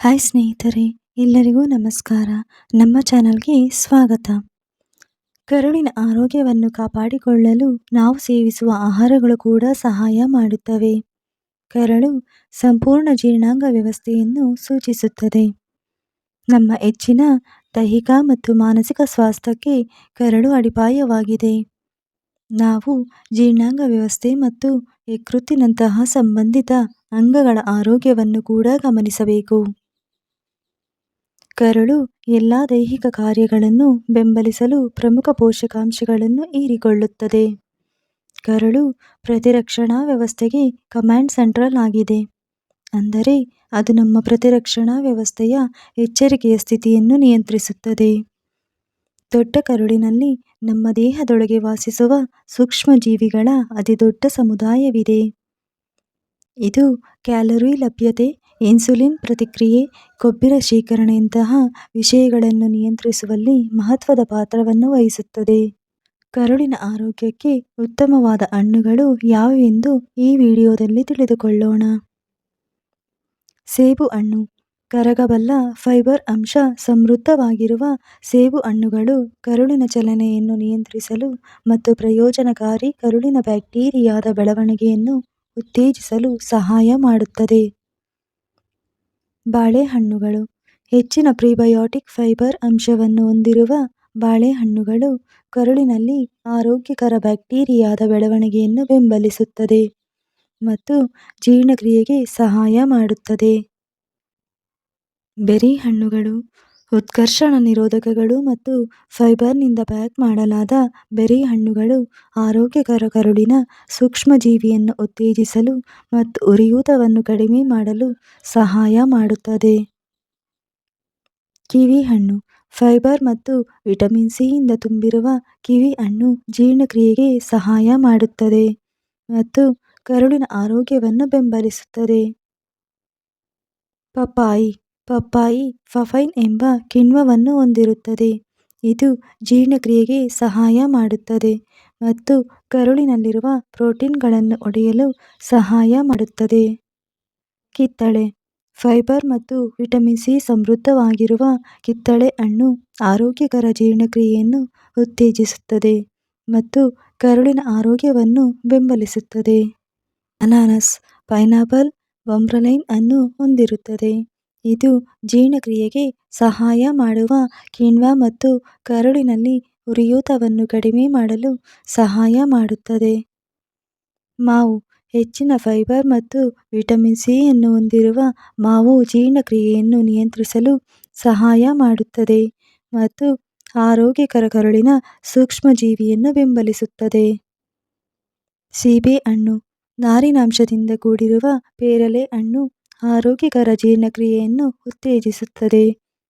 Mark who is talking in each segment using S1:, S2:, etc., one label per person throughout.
S1: Hi ಸ್ನೇಹಿತರೆ, ಎಲ್ಲರಿಗೂ ನಮಸ್ಕಾರ. ನಮ್ಮ ಚಾನಲ್ಗೆ ಸ್ವಾಗತ. ಕರುಳಿನ ಆರೋಗ್ಯವನ್ನು ಕಾಪಾಡಿಕೊಳ್ಳಲು ನಾವು ಸೇವಿಸುವ ಆಹಾರಗಳು ಕೂಡ ಸಹಾಯ ಮಾಡುತ್ತವೆ. ಕರಳು ಸಂಪೂರ್ಣ ಜೀರ್ಣಾಂಗ ವ್ಯವಸ್ಥೆಯನ್ನು ಸೂಚಿಸುತ್ತದೆ. ನಮ್ಮ ಹೆಚ್ಚಿನ ದೈಹಿಕ ಮತ್ತು ಮಾನಸಿಕ ಸ್ವಾಸ್ಥ್ಯಕ್ಕೆ ಕರಳು ಅಡಿಪಾಯವಾಗಿದೆ. ನಾವು ಜೀರ್ಣಾಂಗ ವ್ಯವಸ್ಥೆ ಮತ್ತು ಯಕೃತ್ತಿನಂತಹ ಸಂಬಂಧಿತ ಅಂಗಗಳ ಆರೋಗ್ಯವನ್ನು ಕೂಡ ಗಮನಿಸಬೇಕು. ಕರಳು ಎಲ್ಲಾ ದೈಹಿಕ ಕಾರ್ಯಗಳನ್ನು ಬೆಂಬಲಿಸಲು ಪ್ರಮುಖ ಪೋಷಕಾಂಶಗಳನ್ನು ಹೀರಿಕೊಳ್ಳುತ್ತದೆ. ಕರಳು ಪ್ರತಿರಕ್ಷಣಾ ವ್ಯವಸ್ಥೆಗೆ ಕಮಾಂಡ್ ಸೆಂಟ್ರಲ್ ಆಗಿದೆ. ಅಂದರೆ ಅದು ನಮ್ಮ ಪ್ರತಿರಕ್ಷಣಾ ವ್ಯವಸ್ಥೆಯ ಎಚ್ಚರಿಕೆಯ ಸ್ಥಿತಿಯನ್ನು ನಿಯಂತ್ರಿಸುತ್ತದೆ. ದೊಡ್ಡ ಕರುಳಿನಲ್ಲಿ ನಮ್ಮ ದೇಹದೊಳಗೆ ವಾಸಿಸುವ ಸೂಕ್ಷ್ಮ ಜೀವಿಗಳ ಅತಿದೊಡ್ಡ ಸಮುದಾಯವಿದೆ. ಇದು ಕ್ಯಾಲರಿ ಲಭ್ಯತೆ ಇನ್ಸುಲಿನ್ ಪ್ರತಿಕ್ರಿಯೆ ಕೊಬ್ಬಿನ ಶೇಖರಣೆಯಂತಹ ವಿಷಯಗಳನ್ನು ನಿಯಂತ್ರಿಸುವಲ್ಲಿ ಮಹತ್ವದ ಪಾತ್ರವನ್ನು ವಹಿಸುತ್ತದೆ. ಕರುಳಿನ ಆರೋಗ್ಯಕ್ಕೆ ಉತ್ತಮವಾದ ಹಣ್ಣುಗಳು ಯಾವುವೆಂದು ಈ ವಿಡಿಯೋದಲ್ಲಿ ತಿಳಿದುಕೊಳ್ಳೋಣ. ಸೇಬು ಹಣ್ಣು. ಕರಗಬಲ್ಲ ಫೈಬರ್ ಅಂಶ ಸಮೃದ್ಧವಾಗಿರುವ ಸೇಬು ಹಣ್ಣುಗಳು ಕರುಳಿನ ಚಲನೆಯನ್ನು ನಿಯಂತ್ರಿಸಲು ಮತ್ತು ಪ್ರಯೋಜನಕಾರಿ ಕರುಳಿನ ಬ್ಯಾಕ್ಟೀರಿಯಾದ ಬೆಳವಣಿಗೆಯನ್ನು ಉತ್ತೇಜಿಸಲು ಸಹಾಯ ಮಾಡುತ್ತದೆ. ಬಾಳೆಹಣ್ಣುಗಳು. ಹೆಚ್ಚಿನ ಪ್ರಿಬಯೋಟಿಕ್ ಫೈಬರ್ ಅಂಶವನ್ನು ಹೊಂದಿರುವ ಬಾಳೆಹಣ್ಣುಗಳು ಕರುಳಿನಲ್ಲಿ ಆರೋಗ್ಯಕರ ಬ್ಯಾಕ್ಟೀರಿಯಾದ ಬೆಳವಣಿಗೆಯನ್ನು ಬೆಂಬಲಿಸುತ್ತದೆ ಮತ್ತು ಜೀರ್ಣಕ್ರಿಯೆಗೆ ಸಹಾಯ ಮಾಡುತ್ತದೆ. ಬೆರಿ ಹಣ್ಣುಗಳು ಉತ್ಕರ್ಷಣ ನಿರೋಧಕಗಳು ಮತ್ತು ಫೈಬರ್ನಿಂದ ಪ್ಯಾಕ್ ಮಾಡಲಾದ ಬೆರಿ ಹಣ್ಣುಗಳು ಆರೋಗ್ಯಕರ ಕರುಳಿನ ಸೂಕ್ಷ್ಮಜೀವಿಯನ್ನು ಉತ್ತೇಜಿಸಲು ಮತ್ತು ಉರಿಯೂತವನ್ನು ಕಡಿಮೆ ಮಾಡಲು ಸಹಾಯ ಮಾಡುತ್ತದೆ. ಕಿವಿ ಹಣ್ಣು ಫೈಬರ್ ಮತ್ತು ವಿಟಮಿನ್ ಸಿಯಿಂದ ತುಂಬಿರುವ ಕಿವಿ ಹಣ್ಣು ಜೀರ್ಣಕ್ರಿಯೆಗೆ ಸಹಾಯ ಮಾಡುತ್ತದೆ ಮತ್ತು ಕರುಳಿನ ಆರೋಗ್ಯವನ್ನು ಬೆಂಬಲಿಸುತ್ತದೆ. ಪಪ್ಪಾಯಿ ಪಪ್ಪಾಯಿ, ಫಫೈನ್ ಎಂಬ ಕಿಣ್ವವನ್ನು ಹೊಂದಿರುತ್ತದೆ. ಇದು ಜೀರ್ಣಕ್ರಿಯೆಗೆ ಸಹಾಯ ಮಾಡುತ್ತದೆ ಮತ್ತು ಕರುಳಿನಲ್ಲಿರುವ ಪ್ರೋಟೀನ್ಗಳನ್ನು ಒಡೆಯಲು ಸಹಾಯ ಮಾಡುತ್ತದೆ. ಕಿತ್ತಳೆ, ಫೈಬರ್ ಮತ್ತು ವಿಟಮಿನ್ ಸಿ ಸಮೃದ್ಧವಾಗಿರುವ ಕಿತ್ತಳೆ ಹಣ್ಣು ಆರೋಗ್ಯಕರ ಜೀರ್ಣಕ್ರಿಯೆಯನ್ನು ಉತ್ತೇಜಿಸುತ್ತದೆ ಮತ್ತು ಕರುಳಿನ ಆರೋಗ್ಯವನ್ನು ಬೆಂಬಲಿಸುತ್ತದೆ. ಅನಾನಸ್, ಪೈನಾಪಲ್ ಬಂಬ್ರಲೈನ್ ಅನ್ನು ಹೊಂದಿರುತ್ತದೆ. ಇದು ಜೀರ್ಣಕ್ರಿಯೆಗೆ ಸಹಾಯ ಮಾಡುವ ಕಿಣ್ವ ಮತ್ತು ಕರುಳಿನಲ್ಲಿ ಉರಿಯೂತವನ್ನು ಕಡಿಮೆ ಮಾಡಲು ಸಹಾಯ ಮಾಡುತ್ತದೆ. ಮಾವು ಹೆಚ್ಚಿನ ಫೈಬರ್ ಮತ್ತು ವಿಟಮಿನ್ ಸಿಯನ್ನು ಹೊಂದಿರುವ ಮಾವು ಜೀರ್ಣಕ್ರಿಯೆಯನ್ನು ನಿಯಂತ್ರಿಸಲು ಸಹಾಯ ಮಾಡುತ್ತದೆ ಮತ್ತು ಆರೋಗ್ಯಕರ ಕರುಳಿನ ಸೂಕ್ಷ್ಮಜೀವಿಯನ್ನು ಬೆಂಬಲಿಸುತ್ತದೆ. ಸೀಬೆ ಹಣ್ಣು ನಾರಿನಾಂಶದಿಂದ ಕೂಡಿರುವ ಪೇರಲೆ ಹಣ್ಣು ಆರೋಗ್ಯಕರ ಜೀರ್ಣಕ್ರಿಯೆಯನ್ನು ಉತ್ತೇಜಿಸುತ್ತದೆ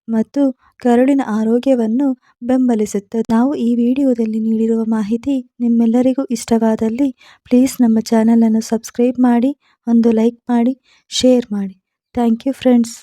S1: ಮತ್ತು ಕರುಳಿನ ಆರೋಗ್ಯವನ್ನು ಬೆಂಬಲಿಸುತ್ತದೆ. ನಾವು ಈ ವಿಡಿಯೋದಲ್ಲಿ ನೀಡಿರುವ ಮಾಹಿತಿ ನಿಮ್ಮೆಲ್ಲರಿಗೂ ಇಷ್ಟವಾದಲ್ಲಿ ಪ್ಲೀಸ್ ನಮ್ಮ ಚಾನಲನ್ನು ಸಬ್ಸ್ಕ್ರೈಬ್ ಮಾಡಿ, ಒಂದು ಲೈಕ್ ಮಾಡಿ, ಶೇರ್ ಮಾಡಿ. Thank you friends.